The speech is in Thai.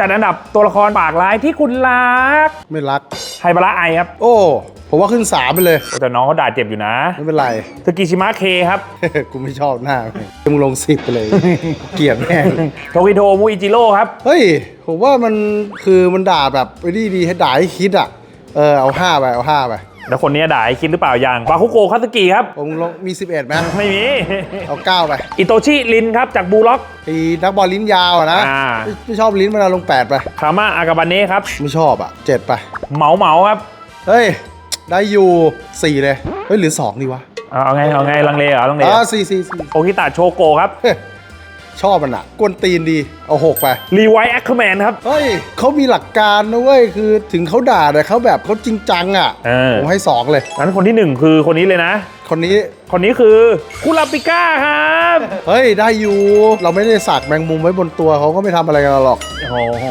จัดอันดับตัวละครปากร้ายที่คุณรักไม่รัก ไฮบาระไอครับโอ้ ผมว่าขึ้นสามไปเลย แต่น้องเขาด่าเจ็บอยู่นะไม่เป็นไร สกิชิมะเคครับ กูไม่ชอบหน้ามึงลงสิบไปเลย เกลียดแม่งโทกิโทมูอิจิโร่ครับ เฮ้ย ผมว่ามันคือมันด่าแบบไอ้นี่ดีให้ด่าให้คิดอะ เออเอาห้าไปเอาห้าไป แล้วคนนี้ด่าให้คิดหรือเปล่ายังบาคุโกะคาสกิครับ ผมลงมี 11ไหมไม่มี เอาเก้าไป อิโตชิลินครับจากบูล็อกไอ้นักบอลลิ้นยาวอะนะอ่า ไม่ไม่ชอบลิ้นมันเอาลงแปดไป คามาอากาบาเน่ครับ ไม่ชอบอะเจ็ดไป เหมาเหมาครับ เฮ้ย ได้อยู่สี่เลย เฮ้ย หรือสองดีวะเอาเอาไงเอาไงลังเลเหรอลังเลอ๋เหรออสี่สี่สี่โอคิตะโชโกครับ เฮ้ย ชอบมันอะกวนตีนดี เอาหกไป รีไวท์แอคเคอร์แมนครับ เฮ้ยเขามีหลักการนะเว้ย คือถึงเขาด่าแต่เขาแบบเขาจริงจังอะเออ ผมให้สองเลยงั้นคนที่หนึ่งคือคนนี้เลยนะ คนนี้ คนนี้คือคุราปิก้าครับเฮ้ย ได้อยู่ เราไม่ได้สักแมงมุมไว้บนตัวเขาก็ไม่ทำอะไรกันเราหรอก โอ้โห